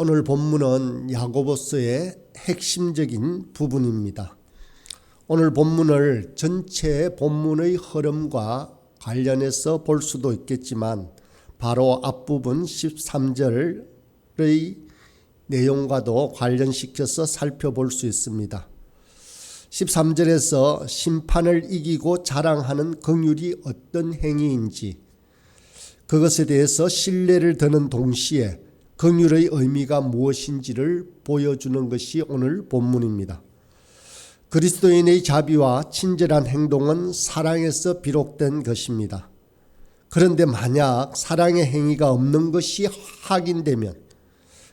오늘 본문은 야고보스의 핵심적인 부분입니다. 오늘 본문을 전체 본문의 흐름과 관련해서 볼 수도 있겠지만 바로 앞부분 13절의 내용과도 관련시켜서 살펴볼 수 있습니다. 13절에서 심판을 이기고 자랑하는 긍휼이 어떤 행위인지 그것에 대해서 신뢰를 드는 동시에 긍휼의 의미가 무엇인지를 보여주는 것이 오늘 본문입니다. 그리스도인의 자비와 친절한 행동은 사랑에서 비롯된 것입니다. 그런데 만약 사랑의 행위가 없는 것이 확인되면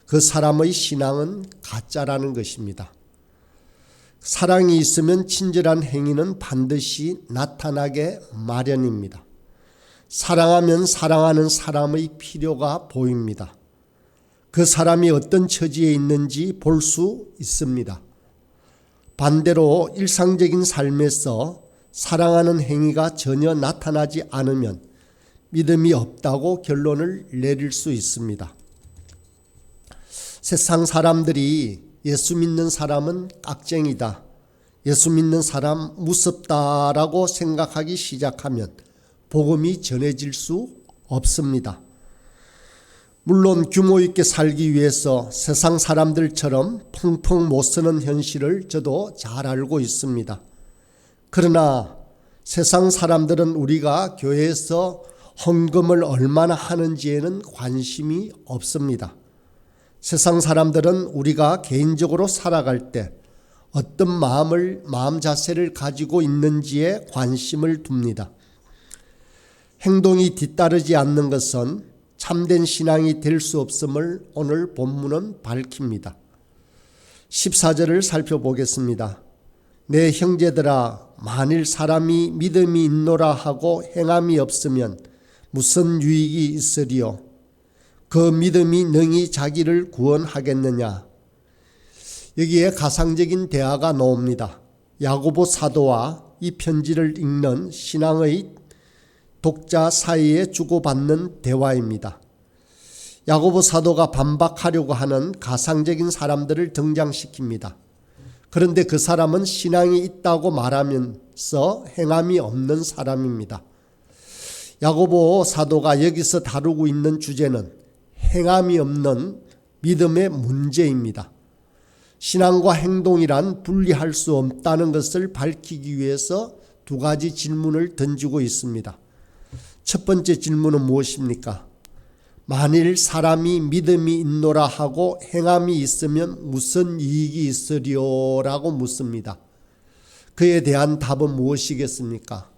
그 사람의 신앙은 가짜라는 것입니다. 사랑이 있으면 친절한 행위는 반드시 나타나게 마련입니다. 사랑하면 사랑하는 사람의 필요가 보입니다. 그 사람이 어떤 처지에 있는지 볼 수 있습니다. 반대로 일상적인 삶에서 사랑하는 행위가 전혀 나타나지 않으면 믿음이 없다고 결론을 내릴 수 있습니다. 세상 사람들이 예수 믿는 사람은 깍쟁이다. 예수 믿는 사람 무섭다라고 생각하기 시작하면 복음이 전해질 수 없습니다. 물론 규모 있게 살기 위해서 세상 사람들처럼 펑펑 못 쓰는 현실을 저도 잘 알고 있습니다. 그러나 세상 사람들은 우리가 교회에서 헌금을 얼마나 하는지에는 관심이 없습니다. 세상 사람들은 우리가 개인적으로 살아갈 때 어떤 마음을, 마음 자세를 가지고 있는지에 관심을 둡니다. 행동이 뒤따르지 않는 것은 참된 신앙이 될 수 없음을 오늘 본문은 밝힙니다. 14절을 살펴보겠습니다. 내 형제들아 만일 사람이 믿음이 있노라 하고 행함이 없으면 무슨 유익이 있으리요 그 믿음이 능히 자기를 구원하겠느냐 여기에 가상적인 대화가 나옵니다. 야고보 사도와 이 편지를 읽는 신앙의 독자 사이에 주고받는 대화입니다. 야고보 사도가 반박하려고 하는 가상적인 사람들을 등장시킵니다. 그런데 그 사람은 신앙이 있다고 말하면서 행함이 없는 사람입니다. 야고보 사도가 여기서 다루고 있는 주제는 행함이 없는 믿음의 문제입니다. 신앙과 행동이란 분리할 수 없다는 것을 밝히기 위해서 두 가지 질문을 던지고 있습니다. 첫 번째 질문은 무엇입니까? 만일 사람이 믿음이 있노라 하고 행함이 있으면 무슨 이익이 있으리오라고 묻습니다. 그에 대한 답은 무엇이겠습니까?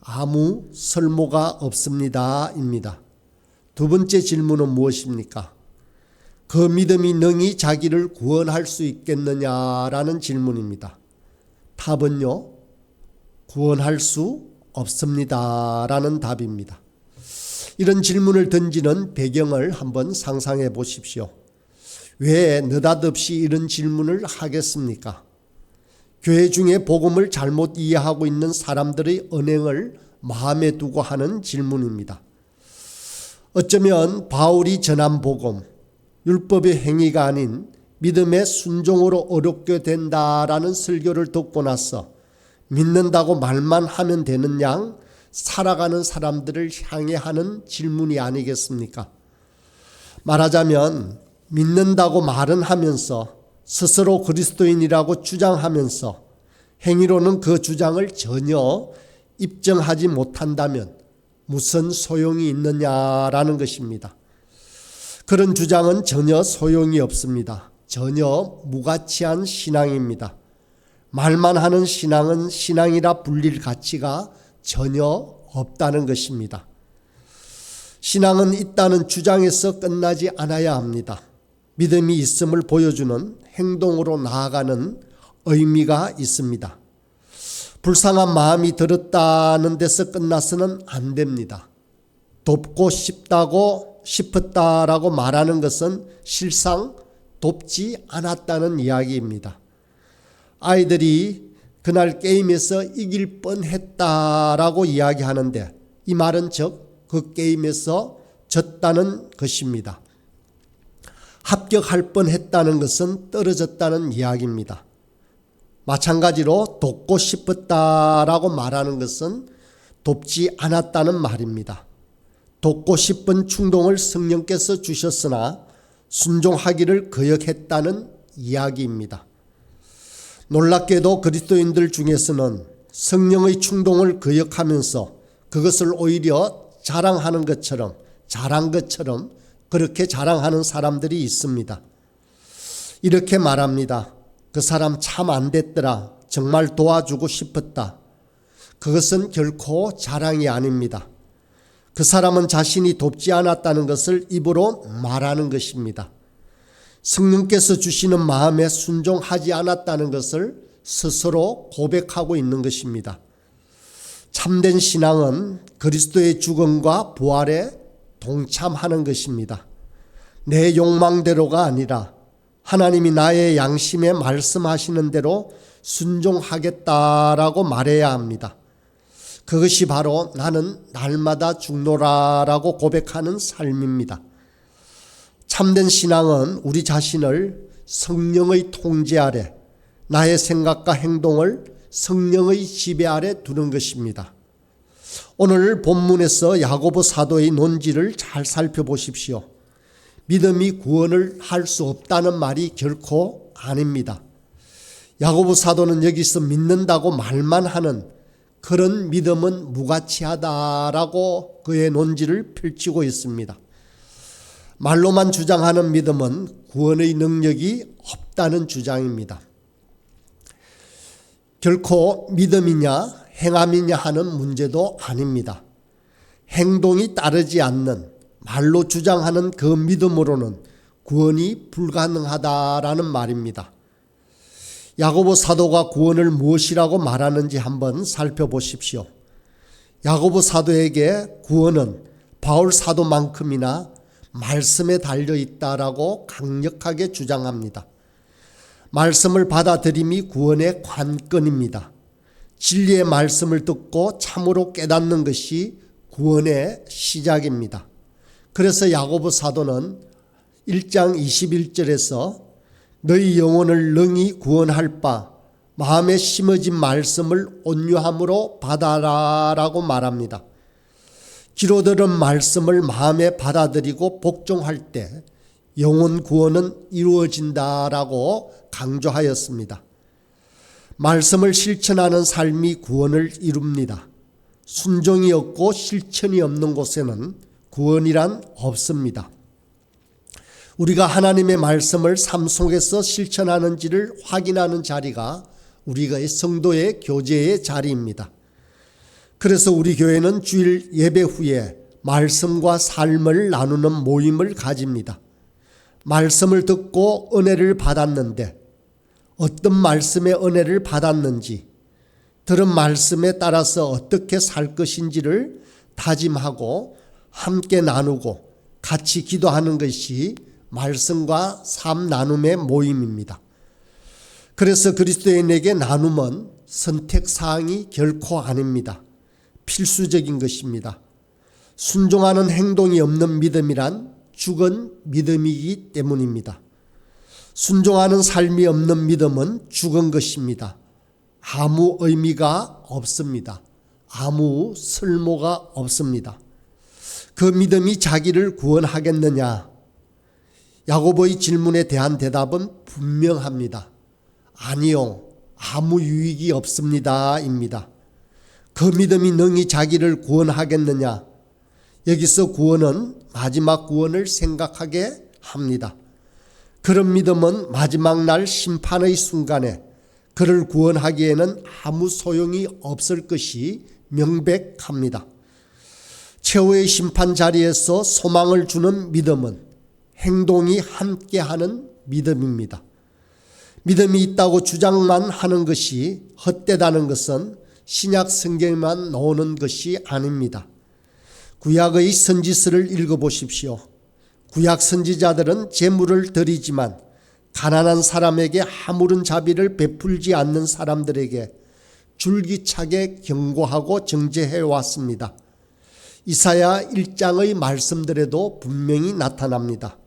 아무 설모가 없습니다입니다. 두 번째 질문은 무엇입니까? 그 믿음이 능히 자기를 구원할 수 있겠느냐라는 질문입니다. 답은요, 구원할 수 없습니다. 라는 답입니다. 이런 질문을 던지는 배경을 한번 상상해 보십시오. 왜 느닷없이 이런 질문을 하겠습니까? 교회 중에 복음을 잘못 이해하고 있는 사람들의 언행을 마음에 두고 하는 질문입니다. 어쩌면 바울이 전한 복음, 율법의 행위가 아닌 믿음의 순종으로 어렵게 된다라는 설교를 듣고 나서 믿는다고 말만 하면 되는 양 살아가는 사람들을 향해 하는 질문이 아니겠습니까? 말하자면 믿는다고 말은 하면서 스스로 그리스도인이라고 주장하면서 행위로는 그 주장을 전혀 입증하지 못한다면 무슨 소용이 있느냐라는 것입니다. 그런 주장은 전혀 소용이 없습니다. 전혀 무가치한 신앙입니다. 말만 하는 신앙은 신앙이라 불릴 가치가 전혀 없다는 것입니다. 신앙은 있다는 주장에서 끝나지 않아야 합니다. 믿음이 있음을 보여주는 행동으로 나아가는 의미가 있습니다. 불쌍한 마음이 들었다는 데서 끝나서는 안 됩니다. 돕고 싶다고 싶었다라고 말하는 것은 실상 돕지 않았다는 이야기입니다. 아이들이 그날 게임에서 이길 뻔했다라고 이야기하는데 이 말은 즉 그 게임에서 졌다는 것입니다. 합격할 뻔 했다는 것은 떨어졌다는 이야기입니다. 마찬가지로 돕고 싶었다라고 말하는 것은 돕지 않았다는 말입니다. 돕고 싶은 충동을 성령께서 주셨으나 순종하기를 거역했다는 이야기입니다. 놀랍게도 그리스도인들 중에서는 성령의 충동을 거역하면서 그것을 오히려 자랑하는 것처럼 잘한 것처럼 그렇게 자랑하는 사람들이 있습니다. 이렇게 말합니다. 그 사람 참 안 됐더라. 정말 도와주고 싶었다. 그것은 결코 자랑이 아닙니다. 그 사람은 자신이 돕지 않았다는 것을 입으로 말하는 것입니다. 성령께서 주시는 마음에 순종하지 않았다는 것을 스스로 고백하고 있는 것입니다. 참된 신앙은 그리스도의 죽음과 부활에 동참하는 것입니다. 내 욕망대로가 아니라 하나님이 나의 양심에 말씀하시는 대로 순종하겠다라고 말해야 합니다. 그것이 바로 나는 날마다 죽노라라고 고백하는 삶입니다. 참된 신앙은 우리 자신을 성령의 통제 아래 나의 생각과 행동을 성령의 지배 아래 두는 것입니다. 오늘 본문에서 야고보 사도의 논지를 잘 살펴보십시오. 믿음이 구원을 할 수 없다는 말이 결코 아닙니다. 야고보 사도는 여기서 믿는다고 말만 하는 그런 믿음은 무가치하다라고 그의 논지를 펼치고 있습니다. 말로만 주장하는 믿음은 구원의 능력이 없다는 주장입니다. 결코 믿음이냐 행함이냐 하는 문제도 아닙니다. 행동이 따르지 않는 말로 주장하는 그 믿음으로는 구원이 불가능하다라는 말입니다. 야고보 사도가 구원을 무엇이라고 말하는지 한번 살펴보십시오. 야고보 사도에게 구원은 바울 사도만큼이나 말씀에 달려 있다라고 강력하게 주장합니다. 말씀을 받아들임이 구원의 관건입니다. 진리의 말씀을 듣고 참으로 깨닫는 것이 구원의 시작입니다. 그래서 야고보 사도는 1장 21절에서 너희 영혼을 능히 구원할 바 마음에 심어진 말씀을 온유함으로 받아라라고 말합니다. 귀로 들은 말씀을 마음에 받아들이고 복종할 때 영혼 구원은 이루어진다라고 강조하였습니다. 말씀을 실천하는 삶이 구원을 이룹니다. 순종이 없고 실천이 없는 곳에는 구원이란 없습니다. 우리가 하나님의 말씀을 삶 속에서 실천하는지를 확인하는 자리가 우리가 성도의 교제의 자리입니다. 그래서 우리 교회는 주일 예배 후에 말씀과 삶을 나누는 모임을 가집니다. 말씀을 듣고 은혜를 받았는데 어떤 말씀의 은혜를 받았는지 들은 말씀에 따라서 어떻게 살 것인지를 다짐하고 함께 나누고 같이 기도하는 것이 말씀과 삶 나눔의 모임입니다. 그래서 그리스도인에게 나눔은 선택 사항이 결코 아닙니다. 필수적인 것입니다. 순종하는 행동이 없는 믿음이란 죽은 믿음이기 때문입니다. 순종하는 삶이 없는 믿음은 죽은 것입니다. 아무 의미가 없습니다. 아무 쓸모가 없습니다. 그 믿음이 자기를 구원하겠느냐? 야고보의 질문에 대한 대답은 분명합니다. 아니요. 아무 유익이 없습니다. 입니다. 그 믿음이 능히 자기를 구원하겠느냐? 여기서 구원은 마지막 구원을 생각하게 합니다. 그런 믿음은 마지막 날 심판의 순간에 그를 구원하기에는 아무 소용이 없을 것이 명백합니다. 최후의 심판 자리에서 소망을 주는 믿음은 행동이 함께하는 믿음입니다. 믿음이 있다고 주장만 하는 것이 헛되다는 것은 신약 성경에만 나오는 것이 아닙니다. 구약의 선지서를 읽어보십시오. 구약 선지자들은 재물을 드리지만 가난한 사람에게 아무런 자비를 베풀지 않는 사람들에게 줄기차게 경고하고 정죄해 왔습니다. 이사야 1장의 말씀들에도 분명히 나타납니다.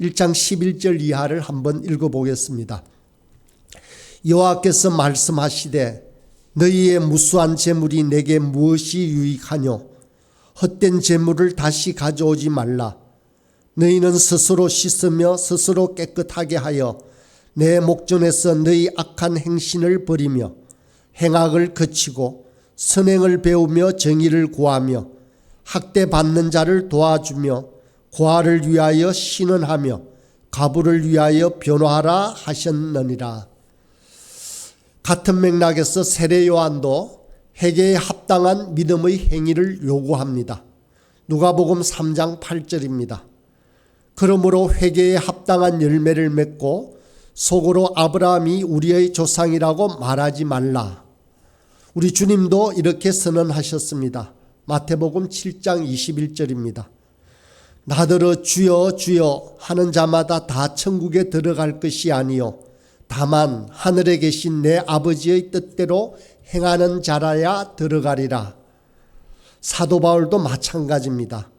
1장 11절 이하를 한번 읽어보겠습니다. 여호와께서 말씀하시되 너희의 무수한 재물이 내게 무엇이 유익하뇨 헛된 재물을 다시 가져오지 말라 너희는 스스로 씻으며 스스로 깨끗하게 하여 내 목전에서 너희 악한 행신을 버리며 행악을 그치고 선행을 배우며 정의를 구하며 학대받는 자를 도와주며 고아를 위하여 신원하며 가부를 위하여 변화하라 하셨느니라. 같은 맥락에서 세례 요한도 회개에 합당한 믿음의 행위를 요구합니다. 누가복음 3장 8절입니다. 그러므로 회개에 합당한 열매를 맺고 속으로 아브라함이 우리의 조상이라고 말하지 말라. 우리 주님도 이렇게 선언하셨습니다. 마태복음 7장 21절입니다. 나더러 주여 주여 하는 자마다 다 천국에 들어갈 것이 아니요 다만 하늘에 계신 내 아버지의 뜻대로 행하는 자라야 들어가리라. 사도 바울도 마찬가지입니다.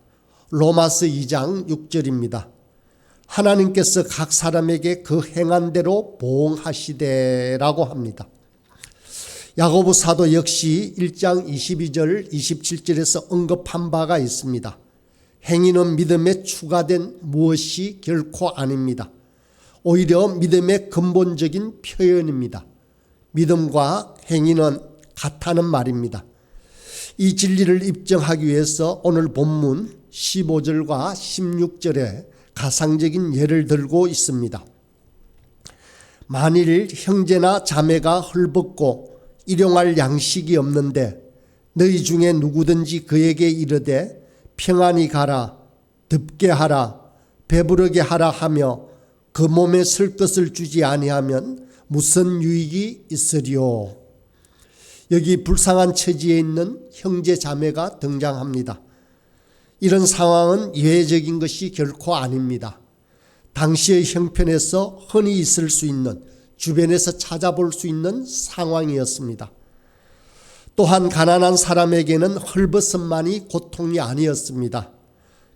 로마서 2장 6절입니다. 하나님께서 각 사람에게 그 행한 대로 보응하시되라고 합니다. 야고보 사도 역시 1장 22절 27절에서 언급한 바가 있습니다. 행위는 믿음에 추가된 무엇이 결코 아닙니다. 오히려 믿음의 근본적인 표현입니다. 믿음과 행위는 같다는 말입니다. 이 진리를 입증하기 위해서 오늘 본문 15절과 16절에 가상적인 예를 들고 있습니다. 만일 형제나 자매가 헐벗고 일용할 양식이 없는데 너희 중에 누구든지 그에게 이르되 평안히 가라 덥게 하라 배부르게 하라 하며 그 몸에 쓸 것을 주지 아니하면 무슨 유익이 있으리요 여기 불쌍한 처지에 있는 형제 자매가 등장합니다. 이런 상황은 예외적인 것이 결코 아닙니다. 당시의 형편에서 흔히 있을 수 있는 주변에서 찾아볼 수 있는 상황이었습니다. 또한 가난한 사람에게는 헐벗음만이 고통이 아니었습니다.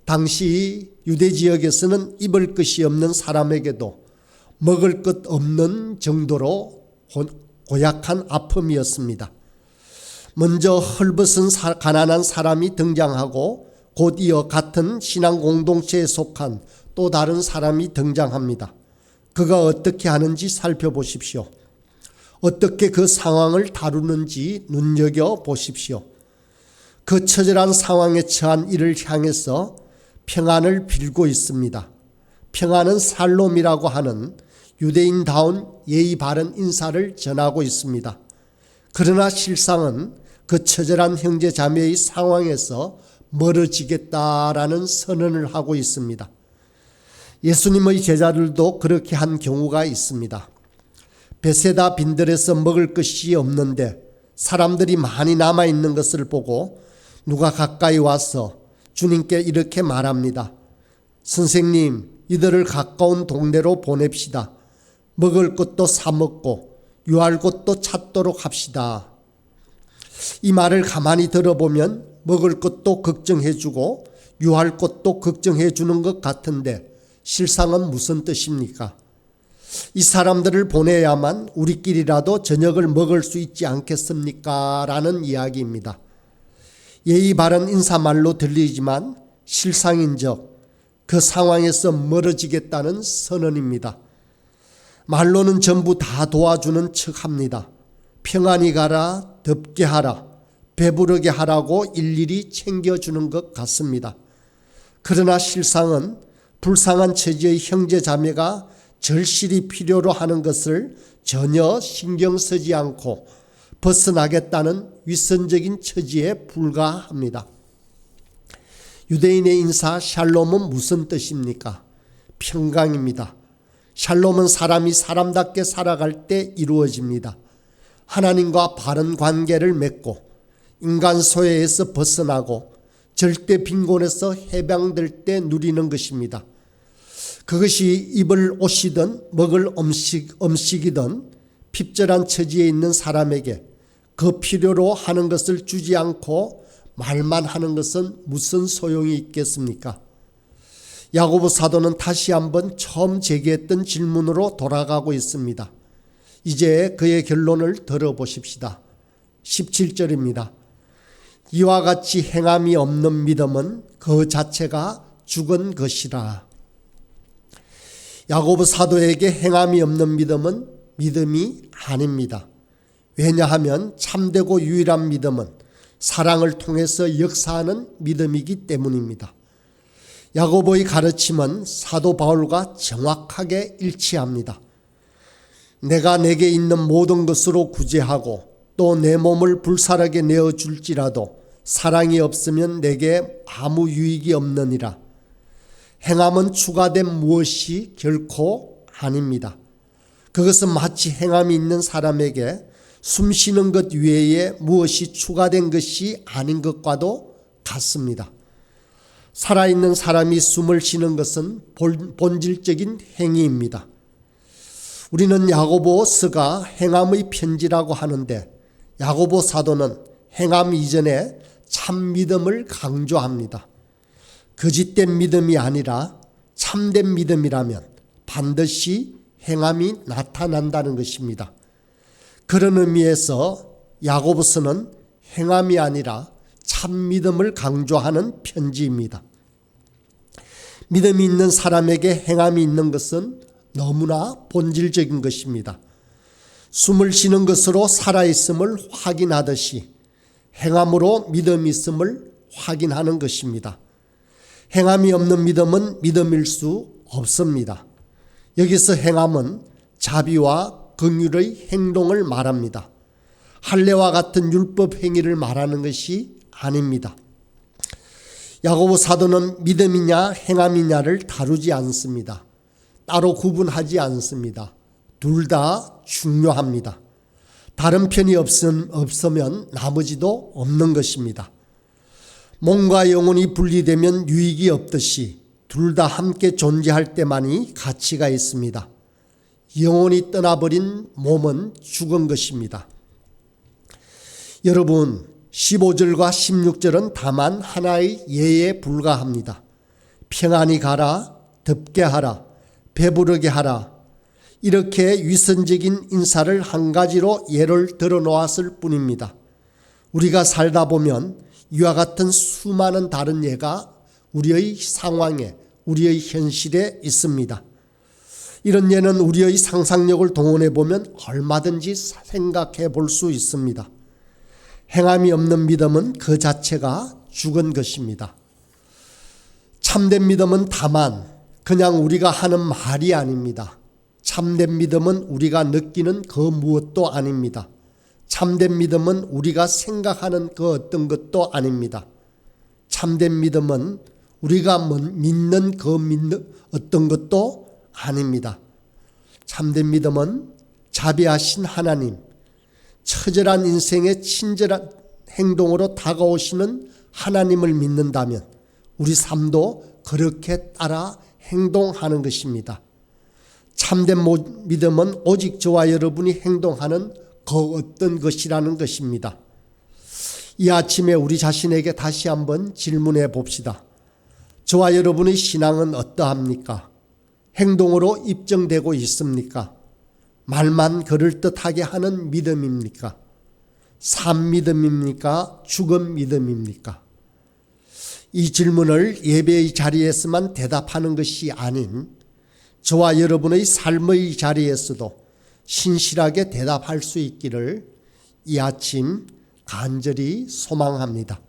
당시 유대 지역에서는 입을 것이 없는 사람에게도 먹을 것 없는 정도로 고약한 아픔이었습니다. 먼저 헐벗은 가난한 사람이 등장하고 곧 이어 같은 신앙 공동체에 속한 또 다른 사람이 등장합니다. 그가 어떻게 하는지 살펴보십시오. 어떻게 그 상황을 다루는지 눈여겨 보십시오. 그 처절한 상황에 처한 이를 향해서 평안을 빌고 있습니다. 평안은 살롬이라고 하는 유대인다운 예의 바른 인사를 전하고 있습니다. 그러나 실상은 그 처절한 형제 자매의 상황에서 멀어지겠다라는 선언을 하고 있습니다. 예수님의 제자들도 그렇게 한 경우가 있습니다. 베세다 빈들에서 먹을 것이 없는데 사람들이 많이 남아 있는 것을 보고 누가 가까이 와서 주님께 이렇게 말합니다. 선생님, 이들을 가까운 동네로 보냅시다. 먹을 것도 사 먹고 유할 곳도 찾도록 합시다. 이 말을 가만히 들어보면 먹을 것도 걱정해주고 유할 것도 걱정해주는 것 같은데 실상은 무슨 뜻입니까? 이 사람들을 보내야만 우리끼리라도 저녁을 먹을 수 있지 않겠습니까? 라는 이야기입니다. 예의 바른 인사말로 들리지만 실상인적 그 상황에서 멀어지겠다는 선언입니다. 말로는 전부 다 도와주는 척 합니다. 평안히 가라, 덥게 하라, 배부르게 하라고 일일이 챙겨주는 것 같습니다. 그러나 실상은 불쌍한 처지의 형제 자매가 절실히 필요로 하는 것을 전혀 신경 쓰지 않고 벗어나겠다는 위선적인 처지에 불과합니다. 유대인의 인사 샬롬은 무슨 뜻입니까? 평강입니다. 샬롬은 사람이 사람답게 살아갈 때 이루어집니다. 하나님과 바른 관계를 맺고 인간 소외에서 벗어나고 절대 빈곤에서 해방될 때 누리는 것입니다. 그것이 입을 옷이든 먹을 음식, 음식이든 핍절한 처지에 있는 사람에게 그 필요로 하는 것을 주지 않고 말만 하는 것은 무슨 소용이 있겠습니까? 야고보 사도는 다시 한번 처음 제기했던 질문으로 돌아가고 있습니다. 이제 그의 결론을 들어보십시다. 17절입니다. 이와 같이 행함이 없는 믿음은 그 자체가 죽은 것이라. 야고보 사도에게 행함이 없는 믿음은 믿음이 아닙니다. 왜냐하면 참되고 유일한 믿음은 사랑을 통해서 역사하는 믿음이기 때문입니다. 야고보의 가르침은 사도 바울과 정확하게 일치합니다. 내가 내게 있는 모든 것으로 구제하고 또 내 몸을 불살하게 내어 줄지라도 사랑이 없으면 내게 아무 유익이 없느니라. 행함은 추가된 무엇이 결코 아닙니다. 그것은 마치 행함이 있는 사람에게 숨 쉬는 것 외에 무엇이 추가된 것이 아닌 것과도 같습니다. 살아있는 사람이 숨을 쉬는 것은 본질적인 행위입니다. 우리는 야고보스가 행함의 편지라고 하는데 야고보 사도는 행함 이전에 참 믿음을 강조합니다. 거짓된 믿음이 아니라 참된 믿음이라면 반드시 행함이 나타난다는 것입니다. 그런 의미에서 야고보스는 행함이 아니라 참 믿음을 강조하는 편지입니다. 믿음이 있는 사람에게 행함이 있는 것은 너무나 본질적인 것입니다. 숨을 쉬는 것으로 살아있음을 확인하듯이 행함으로 믿음이 있음을 확인하는 것입니다. 행함이 없는 믿음은 믿음일 수 없습니다. 여기서 행함은 자비와 긍휼의 행동을 말합니다. 할례와 같은 율법 행위를 말하는 것이 아닙니다. 야고보 사도는 믿음이냐 행함이냐를 다루지 않습니다. 따로 구분하지 않습니다. 둘 다 중요합니다. 다른 편이 없음, 없으면 나머지도 없는 것입니다. 몸과 영혼이 분리되면 유익이 없듯이 둘 다 함께 존재할 때만이 가치가 있습니다. 영혼이 떠나버린 몸은 죽은 것입니다. 여러분, 15절과 16절은 다만 하나의 예에 불과합니다. 평안히 가라, 덥게 하라, 배부르게 하라. 이렇게 위선적인 인사를 한 가지로 예를 들어 놓았을 뿐입니다. 우리가 살다 보면 이와 같은 수많은 다른 예가 우리의 상황에, 우리의 현실에 있습니다. 이런 예는 우리의 상상력을 동원해 보면 얼마든지 생각해 볼 수 있습니다. 행함이 없는 믿음은 그 자체가 죽은 것입니다. 참된 믿음은 다만 그냥 우리가 하는 말이 아닙니다. 참된 믿음은 우리가 느끼는 그 무엇도 아닙니다. 참된 믿음은 우리가 생각하는 그 어떤 것도 아닙니다. 참된 믿음은 우리가 믿는 그 믿는 어떤 것도 아닙니다. 참된 믿음은 자비하신 하나님, 처절한 인생의 친절한 행동으로 다가오시는 하나님을 믿는다면 우리 삶도 그렇게 따라 행동하는 것입니다. 참된 믿음은 오직 저와 여러분이 행동하는 그 어떤 것이라는 것입니다. 이 아침에 우리 자신에게 다시 한번 질문해 봅시다. 저와 여러분의 신앙은 어떠합니까? 행동으로 입증되고 있습니까? 말만 그럴듯하게 하는 믿음입니까? 산 믿음입니까? 죽은 믿음입니까? 이 질문을 예배의 자리에서만 대답하는 것이 아닌 저와 여러분의 삶의 자리에서도 신실하게 대답할 수 있기를 이 아침 간절히 소망합니다.